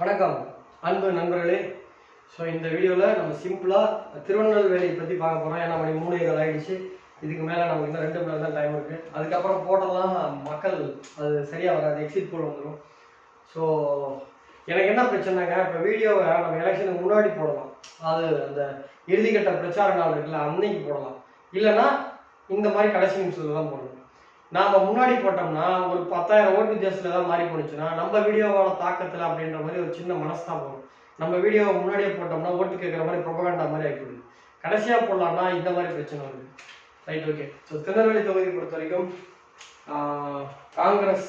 வணக்கம் அன்பு நண்பர்களே. ஸோ இந்த வீடியோவில் நம்ம சிம்பிளாக திருவண்ணாமலை பற்றி பார்க்க போகிறோம் ஏன்னா மணி மூணு கால் ஆயிடுச்சு. இதுக்கு மேலே நமக்கு இன்னும் ரெண்டு மணி நேரம் தான் டைம் இருக்குது அதுக்கப்புறம் போட்டெல்லாம் மக்கள் அது சரியாக வராது. எக்ஸிட் போல் வந்துடும் ஸோ எனக்கு என்ன பிரச்சனைங்க இப்போ வீடியோவை நம்ம எலெக்ஷனுக்கு முன்னாடி போடலாம். அது அந்த இறுதிக்கட்ட பிரச்சார நாள் இருக்குல்ல அன்னைக்கு போடலாம். இல்லைன்னா இந்த மாதிரி கடைசி நிமிஷத்தில் தான் போடணும். நாம முன்னாடி போட்டோம்னா ஒரு பத்தாயிரம் ஓட்டு வித்தியாசத்தில் ஏதாவது மாறி போனுச்சுன்னா நம்ம வீடியோவோட தாக்கத்தில் அப்படின்ற மாதிரி ஒரு சின்ன மனஸ்தாபம். நம்ம வீடியோவை முன்னாடியே போட்டோம்னா ஓட்டு கேட்குற மாதிரி ப்ரொபகண்டா மாதிரி ஆகிடுது கடைசியாக போடலாம்னா இந்த மாதிரி பிரச்சனை வருது. ரைட் ஓகே ஸோ திருநெல்வேலி தொகுதி பொறுத்த வரைக்கும் காங்கிரஸ்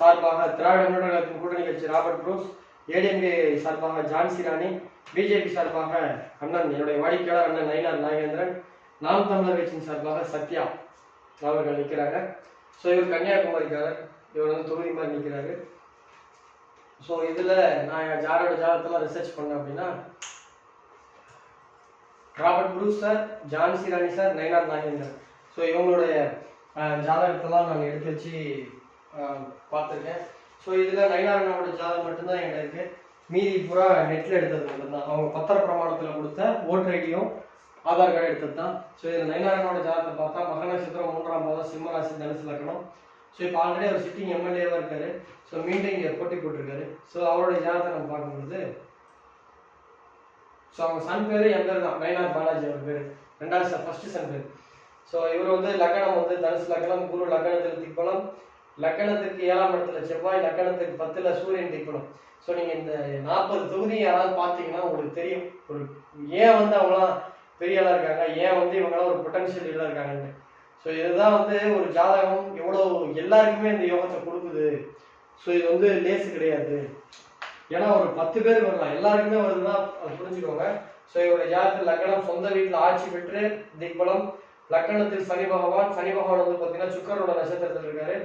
சார்பாக திராவிட முன்னேற்ற கூட்டணி கட்சி ராபர்ட் ப்ரூஸ் ஏடிஎம்கே சார்பாக ஜான்சி ராணி பிஜேபி சார்பாக அண்ணன் என்னுடைய வாடிக்கையாளர் அண்ணன் நயினார் நாகேந்திரன் நாம் தமிழர் கட்சியின் சார்பாக சத்யா அவர்கள் நிற்கிறாங்க. ஸோ இவர் கன்னியாகுமரிக்காரர். இவர் வந்து தொகுதி மாதிரி நிற்கிறாரு ஸோ இதில் நான் என் ஜாரோட ஜாதகத்தெல்லாம் ரிசர்ச் பண்ணேன் அப்படின்னா Robert Bruce sir Jhansi Rani sir Nayanar Nagender so இவங்களுடைய ஜாதகத்தெல்லாம் நான் எடுத்து வச்சு பார்த்துருக்கேன். ஸோ இதில் நயனார் அண்ணாவோட ஜாதகம் மட்டும்தான் என்கிட்ட இருக்குது மீதி பூரா நெட்டில் எடுத்தது மட்டும்தான். அவங்க பத்திர பிரமாணத்தில் கொடுத்த ஓட்டர் ஐடியும் ஆதார் கார்டு எடுத்தது தான் ஸோ இதில் நயனாரனோட ஜாதகத்தை பார்த்தா மக நட்சத்திரம் மூன்றாம் பாதம் சிம்ம ராசி தனுசு லக்கணம் ஸோ இப்போ ஆல்ரெடி அவர் சிட்டிங் எம்எல்ஏவாக இருக்காரு. ஸோ மீண்டும் இங்கே போட்டி போட்டிருக்காரு. ஸோ அவரோட ஜாதகத்தை நம்ம பார்க்கும்பொழுது ஸோ அவங்க சன் பேர் என் பேர் தான். நயனார் பாலாஜி அவர் பேர். ரெண்டாவது சார் ஃபர்ஸ்ட் சன் பேர். ஸோ இவர் வந்து லக்கணம் வந்து தனுசு லக்கணம் குரு லக்கணத்தில் திப்பலம். லக்கணத்துக்கு ஏழாம் இடத்துல செவ்வாய் லக்கணத்துக்கு பத்துல சூரியன் திக்பலம் ஸோ நீங்கள் இந்த நாற்பது தொகுதி யாராவது பார்த்தீங்கன்னா உங்களுக்கு தெரியும். ஒரு ஏன் வந்து அவங்களாம் பெரிய ஆளாக இருக்காங்க. ஏன் வந்து இவங்களாம் ஒரு பொட்டன்ஷியல் இதாக இருக்காங்கன்னு ஸோ இதுதான் வந்து ஒரு ஜாதகம். எவ்வளோ எல்லாருக்குமே இந்த யோகத்தை கொடுக்குது. ஸோ இது வந்து லேசு கிடையாது. ஏன்னா ஒரு பத்து பேர் வரலாம். எல்லாருக்குமே வருதுன்னா அது புரிஞ்சுக்கோங்க. ஸோ இவருடைய ஜாதகத்தில் லக்கணம் சொந்த வீட்டில் ஆட்சி பெற்று திக்பலம் லக்கணத்தில் சனி பகவான். சனி பகவான் வந்து பார்த்தீங்கன்னா சுக்கரனோட நட்சத்திரத்தில் இருக்காரு.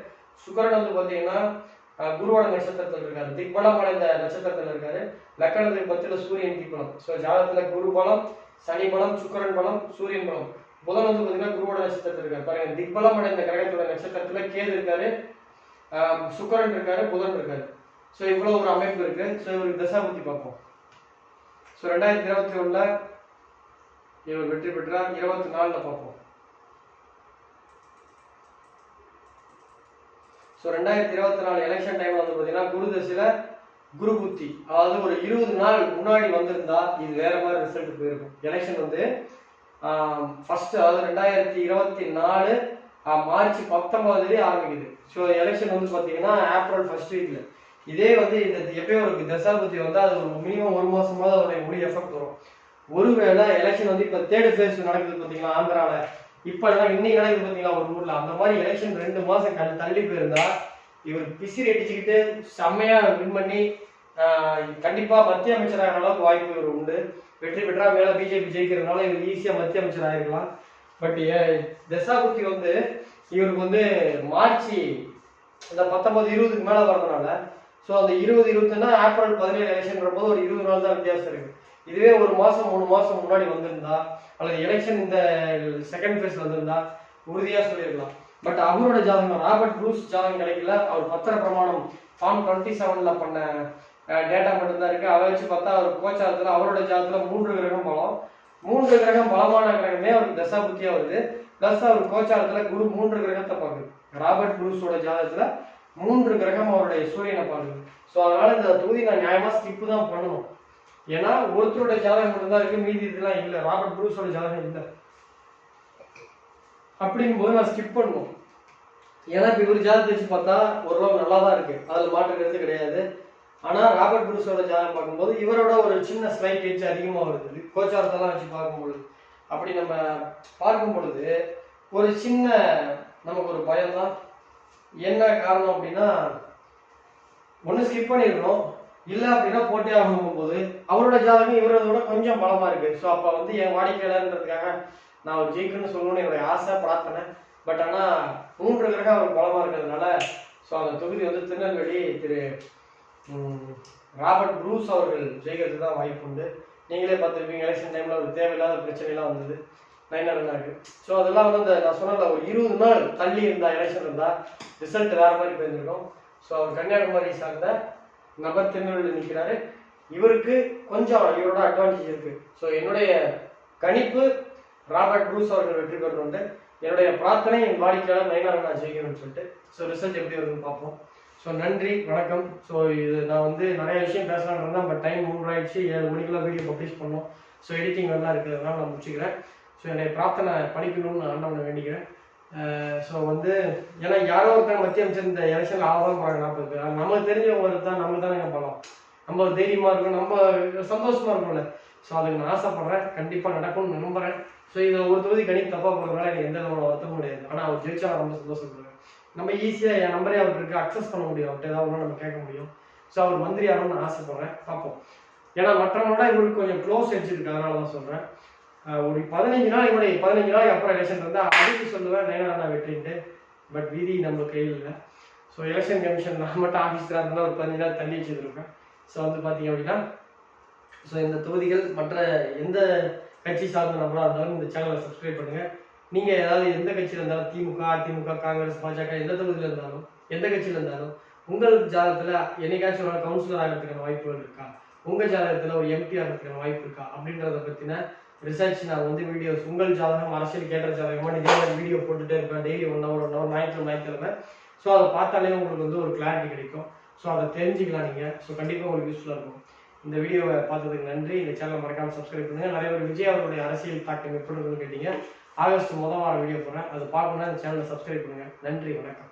சுக்கரன் வந்து பார்த்தீங்கன்னா குருவான குருவோட நட்சத்திரத்தில் இருக்காரு. திக்பலம் அடைந்த நட்சத்திரத்தில் இருக்காரு. லக்கணத்துக்கு பத்துல சூரியன் திக்பலம். ஸோ ஜாதகத்துல குரு பலம் சனி பலம் சுக்கரன் பலம் சூரியன் பலம். புதன் வந்து பார்த்தீங்கன்னா குருவோட நட்சத்திரத்தில் இருக்காரு. பாருங்க திக்பலம் அடைந்த கிரகத்தோட நட்சத்திரத்துல கேது இருக்காரு. சுக்கரன் இருக்காரு புதன் இருக்காரு. ஸோ இவ்வளோ ஒரு அமைப்பு இருக்கு. ஸோ இவருக்கு தசா புத்தி பார்ப்போம். ஸோ ரெண்டாயிரத்தி இருபத்தி ஒண்ணுல இவர் வெற்றி பெற்றார். இருபத்தி நாலுல பார்ப்போம். ஸோ ரெண்டாயிரத்தி இருபத்தி நாலு எலெக்ஷன் டைம் வந்து பார்த்தீங்கன்னா குரு தசையில குரு புத்தி அதாவது ஒரு இருபது நாள் முன்னாடி வந்திருந்தா இது வேற மாதிரி ரிசல்ட் போயிருக்கும். எலெக்ஷன் வந்து ஃபர்ஸ்ட் அதாவது ரெண்டாயிரத்தி இருபத்தி நாலு மார்ச் பத்தொன்பதுலேயே ஆரம்பிக்குது. ஸோ எலெக்ஷன் வந்து பார்த்தீங்கன்னா ஏப்ரல் ஃபர்ஸ்ட் வீக்ல இதே வந்து இந்த எப்பயும் ஒரு தசாபுத்தி வந்து அது ஒரு மினிமம் ஒரு மாசமாவது அதோடைய முடி எஃபெக்ட் வரும். ஒருவேளை எலெக்ஷன் வந்து இப்போ தேர்ட் ஃபேஸ் நடக்குது பார்த்தீங்களா ஆந்திராவில் இப்போ இன்னைக்கு நடக்குது பார்த்தீங்களா ஒரு ஊர்ல. அந்த மாதிரி எலெக்ஷன் ரெண்டு மாசம் கல் தள்ளி போயிருந்தா இவர் பிசிறி அடிச்சுக்கிட்டு செம்மையா வின் பண்ணி கண்டிப்பா மத்திய அமைச்சராகிற அளவுக்கு வாய்ப்பு இவர் உண்டு. வெற்றி பெற்றா மேல பிஜேபி ஜெயிக்கிறதுனால இவர் ஈஸியா மத்திய அமைச்சர் ஆயிருக்கலாம். பட் தசாபுத்தி வந்து இவருக்கு வந்து மார்ச் இந்த பத்தொன்பது இருபதுக்கு மேல வரதுனால ஸோ அந்த இருபது இருபத்துனா ஏப்ரல் பதினேழு எலெக்ஷன் போது ஒரு இருபது நாள் தான் வித்தியாசம் இருக்கு. இதுவே ஒரு மாசம் மூணு மாசம் முன்னாடி வந்திருந்தா அல்லது எலெக்ஷன் இந்த செகண்ட் ஃபேஸ் வந்திருந்தா உறுதியா சொல்லியிருக்கலாம். பட் அவரோட ஜாதகம் ராபர்ட் ப்ரூஸ் ஜாதகம் கிடைக்கல. அவர் பத்திர பிரமாணம் ஃபார்ம் டுவெண்ட்டி செவன்ல பண்ண டேட்டா மட்டும்தான் இருக்கு. அதை வச்சு பார்த்தா அவர் கோச்சாரத்தில் அவரோட ஜாதகத்துல மூன்று கிரகம் பலம். மூன்று கிரகம் பலமான கிரகமே அவருக்கு தசா புத்தியா வருது. பிளஸ் அவர் கோச்சாரத்துல குரு மூன்று கிரகத்தை பார்க்குது. ராபர்ட் ப்ரூஸோட ஜாதகத்துல மூன்று கிரகம் அவருடைய சூரியனை பார்க்குது. ஸோ அதனால இந்த தொகுதி நான் நியாயமா ஸ்கிப்பு தான் பண்ணணும். ஏன்னா ஒருத்தரோட ஜாதகம் மட்டும்தான் இருக்கு மீதி இதெல்லாம் இல்லை. ராபர்ட் ப்ரூஸோட ஜாதகம் இல்லை. அப்படிங்கும்போது நான் ஸ்கிப் பண்ணுவோம். ஏன்னா இப்போ இவர் ஜாதகத்தை வச்சு பார்த்தா ஓரளவு நல்லா தான் இருக்கு. அதில் மாற்றுக்கிறது கிடையாது. ஆனால் ராபர்ட் ப்ரூஸோட ஜாதகம் பார்க்கும்போது இவரோட ஒரு சின்ன ஸ்லைட் ஏஜ் அதிகமாக வருது. கோச்சாரத்தெல்லாம் வச்சு பார்க்கும்பொழுது. அப்படி நம்ம பார்க்கும் பொழுது ஒரு சின்ன நமக்கு ஒரு பயம் தான். என்ன காரணம் அப்படின்னா ஒன்று ஸ்கிப் பண்ணிடணும் இல்லை அப்படின்னா போட்டி ஆகணும் போது அவரோட ஜாதகம் இவரதோட கொஞ்சம் பலமா இருக்கு. ஸோ அப்போ வந்து என் வாடிக்கையாளர்ன்றதுக்காக நான் ஒரு ஜெயிக்கணும்னு சொல்லணும்னு என்னுடைய ஆசை பிரார்த்தனை. பட் ஆனால் மூன்று கிரகம் அவர் பலமா இருக்கிறதுனால ஸோ அந்த தொகுதி வந்து திருநெல்வேலி திரு ராபர்ட் ப்ரூஸ் அவர்கள் ஜெயிக்கிறதுக்கு தான் வாய்ப்பு உண்டு. நீங்களே பார்த்துருப்பீங்க எலெக்ஷன் டைம்ல ஒரு தேவையில்லாத பிரச்சனைலாம் வந்தது. நைனாக இருக்கு. ஸோ அதெல்லாம் வந்து அந்த நான் சொன்னல ஒரு இருபது நாள் தள்ளி இருந்தா எலெக்ஷன் இருந்தா ரிசல்ட் வேற மாதிரி போயிருந்திருக்கும் ஸோ அவர் கன்னியாகுமரி சார்ந்த நபர் திருநெல்வேலியில் நிற்கிறாரு இவருக்கு கொஞ்சம் இவரோட அட்வான்டேஜ் இருக்கு. ஸோ என்னுடைய கணிப்பு ராபர்ட் ப்ரூஸ் அவர்கள் வெற்றி பெறணும்ட்டு என்னுடைய பிரார்த்தனை என் வாடிக்கையாளர் நயனார் நான் ஜெயிக்கணும்னு சொல்லிட்டு. ஸோ ரிசல்ட் எப்படி வருதுன்னு பார்ப்போம். ஸோ நன்றி வணக்கம். ஸோ இது நான் வந்து நிறைய விஷயம் பேசலாம்னு இருந்தேன். பட் டைம் மூன்று ஆயிடுச்சு ஏழு மணிக்கெல்லாம் வீடியோ பப்ளிஷ் பண்ணோம். ஸோ எடிட்டிங் எல்லாம் இருக்கிறதுனால நான் முடிச்சுக்கிறேன். ஸோ என்னுடைய பிரார்த்தனை படிக்கணும்னு நான் ஆண்டவனை வேண்டிக்கிறேன். ஸோ வந்து ஏன்னா யாரோ ஒருத்தன் மத்திய அமைச்சர் இந்த எலெக்ஷன் ஆகதான் போகிறாங்க நாற்பது பேர். ஆனா நமக்கு தெரிஞ்சவங்க தான் நம்ம தானே பலம். நம்ம தைரியமாக இருக்கும் நம்ம சந்தோஷமாக இருக்கும்ல ஸோ அதுக்கு நான் ஆசைப்படுறேன். கண்டிப்பாக நடக்கும்னு நம்புறேன். ஸோ இதை ஒரு தொகுதி கணிப்பு தப்பாக போகிறதுனால எனக்கு எந்த விதமான வருத்தம் முடியாது. ஆனால் அவர் ஜெயிச்சா ரொம்ப சந்தோஷப்படுறேன் நம்ம ஈஸியாக என் நம்பரே அவருக்கு அக்சஸ் பண்ண முடியும். அவர்கிட்ட ஏதாவது ஒன்று நம்ம கேட்க முடியும். ஸோ அவர் மந்திரி ஆகணும்னு ஆசைப்படுறேன். பார்ப்போம். ஏன்னா மற்றவங்களோட இவருக்கு கொஞ்சம் க்ளோஸ் எட்ஜ் இருக்கு. அதனால தான் சொல்கிறேன் ஒரு பதினஞ்சு நாள் இவனை பதினஞ்சு நாள் அப்புறம் எலெக்ஷன் இருந்தால் அதுக்கு சொல்லுவேன் நயனாரா வெற்றின்ட்டு பட் விதி நம்ம கையில் இல்லை. ஸோ எலெக்ஷன் கமிஷன் நான் மட்டும் ஆஃபீஸராக இருந்தால் ஒரு பதினஞ்சு நாள் தள்ளி வச்சுருக்கேன் ஸோ வந்து பார்த்தீங்க அப்படின்னா ஸோ இந்த தொகுதிகள் மற்ற எந்த கட்சி சார்ந்த நபராக இருந்தாலும் இந்த சேனலை சப்ஸ்கிரைப் பண்ணுங்க. நீங்க ஏதாவது எந்த கட்சியில் இருந்தாலும் திமுக அதிமுக காங்கிரஸ் பாஜக எந்த தொகுதியில் இருந்தாலும் எந்த கட்சியில் இருந்தாலும் உங்கள் ஜாதகத்துல என்னைக்காச்சும் ஒரு கவுன்சிலர் ஆகிறதுக்கான வாய்ப்புகள் இருக்கா? உங்க ஜாதகத்துல ஒரு எம்பி ஆகிறதுக்கான வாய்ப்பு இருக்கா? அப்படின்றத பத்தின ரிசர்ச் நான் வந்து வீடியோஸ் உங்கள் ஜாதகம் அரசியல் கேட்ட ஜாதகமா இதே மாதிரி வீடியோ போட்டுட்டே இருப்பேன். Daily one hour one hour ஞாயிற்றுக்கிழமை ஞாயிற்றுக்கிழமை. ஸோ அதை பார்த்தாலே உங்களுக்கு வந்து ஒரு கிளாரிட்டி கிடைக்கும். ஸோ அதை தெரிஞ்சுக்கலாம் நீங்கள் ஸோ கண்டிப்பாக உங்களுக்கு யூஸ்ஃபுல்லாக இருக்கும். இந்த வீடியோவை பார்த்ததுக்கு நன்றி. இந்த சேனலை மறக்காமல் சப்ஸ்கிரைப் பண்ணுங்கள் நிறைய பேர் விஜய் அவருடைய அரசியல் தாக்கம் எப்படி இருக்குன்னு கேட்டீங்க. ஆகஸ்ட் மொதல் வாரம் வீடியோ போகிறேன் அதை பார்க்கணும்னா இந்த சேனலை சப்ஸ்கிரைப் பண்ணுங்க. நன்றி வணக்கம்.